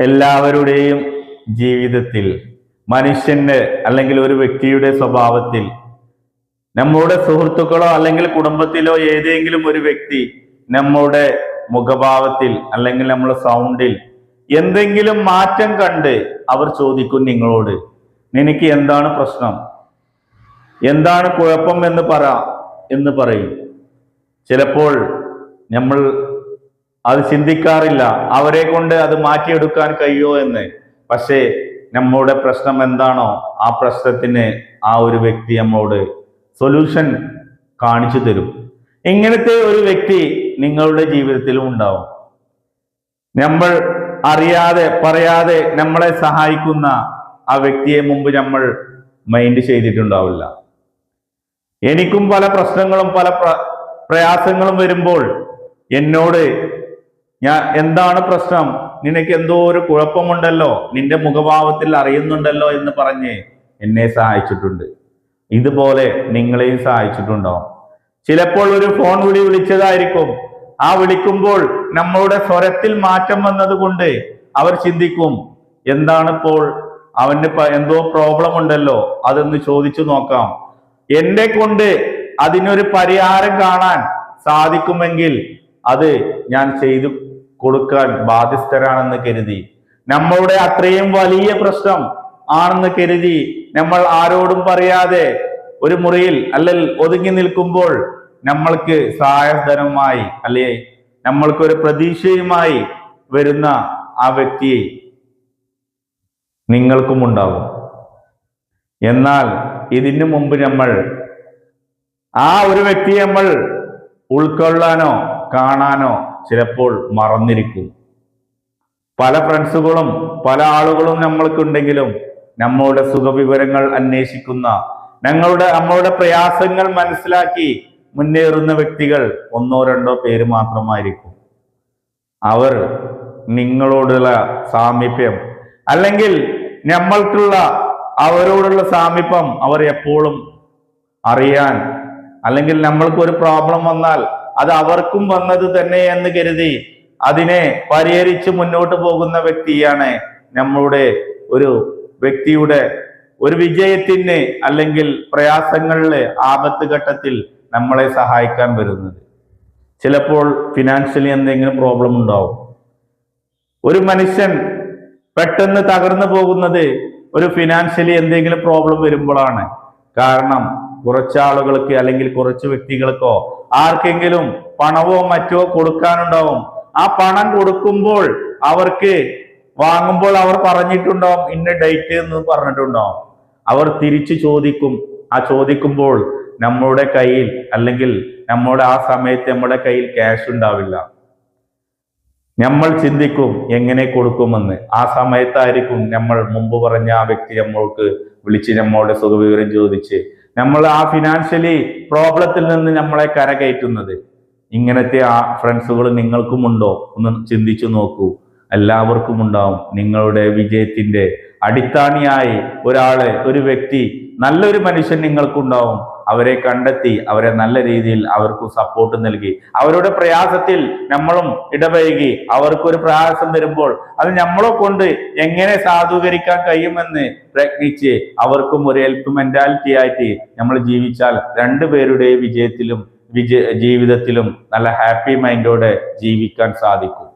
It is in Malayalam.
എല്ലാവരുടെയും ജീവിതത്തിൽ മനുഷ്യന്റെ അല്ലെങ്കിൽ ഒരു വ്യക്തിയുടെ സ്വഭാവത്തിൽ നമ്മുടെ സുഹൃത്തുക്കളോ അല്ലെങ്കിൽ കുടുംബത്തിലോ ഏതെങ്കിലും ഒരു വ്യക്തി നമ്മുടെ മുഖഭാവത്തിൽ അല്ലെങ്കിൽ നമ്മുടെ സൗണ്ടിൽ എന്തെങ്കിലും മാറ്റം കണ്ട് അവർ ചോദിക്കും നിങ്ങളോട് നിനക്ക് എന്താണ് പ്രശ്നം? എന്താണ് കുഴപ്പം എന്ന് പറ എന്ന് പറയും. ചിലപ്പോൾ നമ്മൾ അത് ചിന്തിക്കാറില്ല. അവരെ കൊണ്ട് അത് മാറ്റിയെടുക്കാൻ കഴിയോ എന്ന്. പക്ഷേ നമ്മുടെ പ്രശ്നം എന്താണോ ആ പ്രശ്നത്തിന് ആ ഒരു വ്യക്തി നമ്മോട് സൊല്യൂഷൻ കാണിച്ചു തരും. ഇങ്ങനത്തെ ഒരു വ്യക്തി നിങ്ങളുടെ ജീവിതത്തിലും ഉണ്ടാവും. നമ്മൾ അറിയാതെ പറയാതെ നമ്മളെ സഹായിക്കുന്ന ആ വ്യക്തിയെ മുമ്പ് നമ്മൾ മൈൻഡ് ചെയ്തിട്ടുണ്ടാവില്ല. എനിക്കും പല പ്രശ്നങ്ങളും പല പ്ര- പ്രയാസങ്ങളും വരുമ്പോൾ എന്നോട് ഞാൻ എന്താണ് പ്രശ്നം? നിനക്ക് എന്തോ ഒരു കുഴപ്പമുണ്ടല്ലോ? നിന്റെ മുഖഭാവത്തിൽ അറിയുന്നുണ്ടല്ലോ എന്ന് പറഞ്ഞ് എന്നെ സഹായിച്ചിട്ടുണ്ട്. ഇതുപോലെ നിങ്ങളെയും സഹായിച്ചിട്ടുണ്ടോ ചിലപ്പോൾ ഒരു ഫോൺ വിളി വിളിച്ചതായിരിക്കും. ആ വിളിക്കുമ്പോൾ നമ്മളുടെ സ്വരത്തിൽ മാറ്റം വന്നതുകൊണ്ട് അവർ ചിന്തിക്കും എന്താണിപ്പോൾ? അവന് എന്തോ പ്രോബ്ലം ഉണ്ടല്ലോ അതൊന്ന് ചോദിച്ചു നോക്കാം. എന്നെ കൊണ്ട് അതിനൊരു പരിഹാരം കാണാൻ സാധിക്കുമെങ്കിൽ അത് ഞാൻ ചെയ്തു കൊടുക്കാൻ ബാധ്യസ്ഥരാണെന്ന് കരുതി. നമ്മളുടെ അത്രയും വലിയ പ്രശ്നം ആണെന്ന് കരുതി നമ്മൾ ആരോടും പറയാതെ ഒരു മുറിയിൽ അല്ലെങ്കിൽ ഒതുങ്ങി നിൽക്കുമ്പോൾ നമ്മൾക്ക് സഹായധനമായി അല്ലെ നമ്മൾക്ക് ഒരു പ്രതീക്ഷയുമായി വരുന്ന ആ വ്യക്തിയെ നിങ്ങൾക്കും ഉണ്ടാവും. എന്നാൽ ഇതിനു മുമ്പ് നമ്മൾ ആ ഒരു വ്യക്തിയെ നമ്മൾ ഉൾക്കൊള്ളാനോ കാണാനോ ചിലപ്പോൾ മറന്നിരിക്കും. പല ഫ്രണ്ട്സുകളും പല ആളുകളും നമ്മൾക്കുണ്ടെങ്കിലും നമ്മളുടെ സുഖവിവരങ്ങൾ അന്വേഷിക്കുന്ന ഞങ്ങളുടെ നമ്മളുടെ പ്രയാസങ്ങൾ മനസ്സിലാക്കി മുന്നേറുന്ന വ്യക്തികൾ ഒന്നോ രണ്ടോ പേര് മാത്രമായിരിക്കും. അവർ നിങ്ങളോടുള്ള സാമീപ്യം അല്ലെങ്കിൽ നമ്മൾക്കുള്ള അവരോടുള്ള സാമീപ്യം അവർ എപ്പോഴും അറിയാൻ അല്ലെങ്കിൽ നമ്മൾക്ക് ഒരു പ്രോബ്ലം വന്നാൽ അത് അവർക്കും വന്നത് തന്നെ എന്ന് കരുതി അതിനെ പരിഹരിച്ച് മുന്നോട്ട് പോകുന്ന വ്യക്തിയാണ് നമ്മളുടെ ഒരു വ്യക്തിയുടെ ഒരു വിജയത്തിന് അല്ലെങ്കിൽ പ്രയാസങ്ങളിലെ ആപത്ത് ഘട്ടത്തിൽ നമ്മളെ സഹായിക്കാൻ വരുന്നത്. ചിലപ്പോൾ ഫിനാൻഷ്യലി എന്തെങ്കിലും പ്രോബ്ലം ഉണ്ടാവും. ഒരു മനുഷ്യൻ പെട്ടെന്ന് തകർന്നു പോകുന്നത് ഒരു ഫിനാൻഷ്യലി എന്തെങ്കിലും പ്രോബ്ലം വരുമ്പോഴാണ്. കാരണം കുറച്ച് ആളുകൾക്ക് അല്ലെങ്കിൽ കുറച്ച് വ്യക്തികൾക്കോ ആർക്കെങ്കിലും പണവോ മറ്റോ കൊടുക്കാനുണ്ടാവും. ആ പണം കൊടുക്കുമ്പോൾ അവർക്ക് വാങ്ങുമ്പോൾ അവർ പറഞ്ഞിട്ടുണ്ടാവും ഇന്ന ഡേറ്റ് എന്ന് പറഞ്ഞിട്ടുണ്ടാവും. അവർ തിരിച്ചു ചോദിക്കും. ആ ചോദിക്കുമ്പോൾ നമ്മുടെ കയ്യിൽ അല്ലെങ്കിൽ നമ്മുടെ ആ സമയത്ത് നമ്മുടെ കയ്യിൽ ക്യാഷ് ഉണ്ടാവില്ല. നമ്മൾ ചിന്തിക്കും എങ്ങനെ കൊടുക്കുമെന്ന്. ആ സമയത്തായിരിക്കും നമ്മൾ മുമ്പ് പറഞ്ഞ ആ വ്യക്തി നമ്മൾക്ക് വിളിച്ച് നമ്മളുടെ സുഖവിവരം ചോദിച്ച് നമ്മൾ ആ ഫിനാൻഷ്യലി പ്രോബ്ലത്തിൽ നിന്ന് നമ്മളെ കരകയറ്റുന്നത്. ഇങ്ങനത്തെ ആ ഫ്രണ്ട്സുകൾ നിങ്ങൾക്കുമുണ്ടോ ഒന്ന് ചിന്തിച്ചു നോക്കൂ. എല്ലാവർക്കും ഉണ്ടാവും. നിങ്ങളുടെ വിജയത്തിന്റെ അടിത്താണിയായി ഒരാൾ ഒരു വ്യക്തി നല്ലൊരു മനുഷ്യൻ നിങ്ങൾക്കുണ്ടാവും അവരെ കണ്ടെത്തി അവരെ നല്ല രീതിയിൽ അവർക്ക് സപ്പോർട്ട് നൽകി. അവരുടെ പ്രയാസത്തിൽ നമ്മളും ഇടപഴകി. അവർക്കൊരു പ്രയാസം വരുമ്പോൾ അത് നമ്മളെ കൊണ്ട് എങ്ങനെ സാധൂകരിക്കാൻ കഴിയുമെന്ന് പ്രയത്നിച്ച് അവർക്കും ഒരു ഹെൽപ്പ് മെന്റാലിറ്റി ആയിട്ട് നമ്മൾ ജീവിച്ചാൽ രണ്ടുപേരുടെയും വിജയത്തിലും വിജയ ജീവിതത്തിലും നല്ല ഹാപ്പി മൈൻഡോടെ ജീവിക്കാൻ സാധിക്കും.